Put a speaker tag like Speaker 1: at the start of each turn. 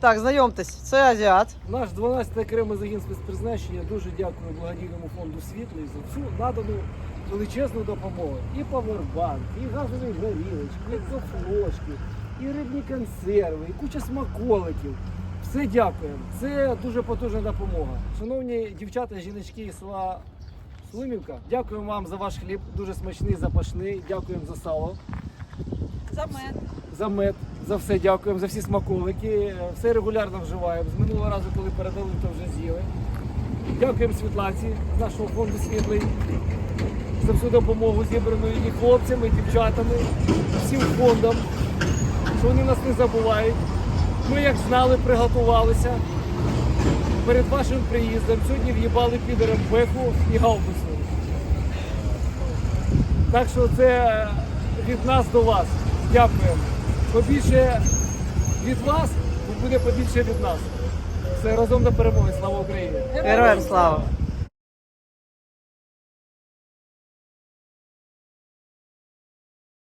Speaker 1: Так, знайомтесь, це азіат.
Speaker 2: Наш 12-й окремий загін спецпризначення дуже дякую благодійному фонду світлий за всю надану величезну допомогу. І павербанк, і газові горілочки, і кофлочки, і рибні консерви, і куча смаколиків. Все дякуємо. Це дуже потужна допомога. Шановні дівчата, жіночки із села Слимівка, дякуємо вам за ваш хліб, дуже смачний, запашний. Дякуємо за сало.
Speaker 3: За мед.
Speaker 2: за мед, за все дякуємо, за всі смаколики. Все регулярно вживаємо. З минулого разу, коли передали, то вже з'їли. Дякуємо Світлаці з нашого фонду світлий за всю допомогу зібрану і хлопцями, і дівчатами, всім фондам, що вони нас не забувають. Ми, як знали, приготувалися. Перед вашим приїздом сьогодні в'їбали підером беху і гаубицю. Так що це від нас до вас. Дякуємо. Побільше від вас, буде побільше від нас. Все разом до перемоги. Слава Україні!
Speaker 1: Героям слава!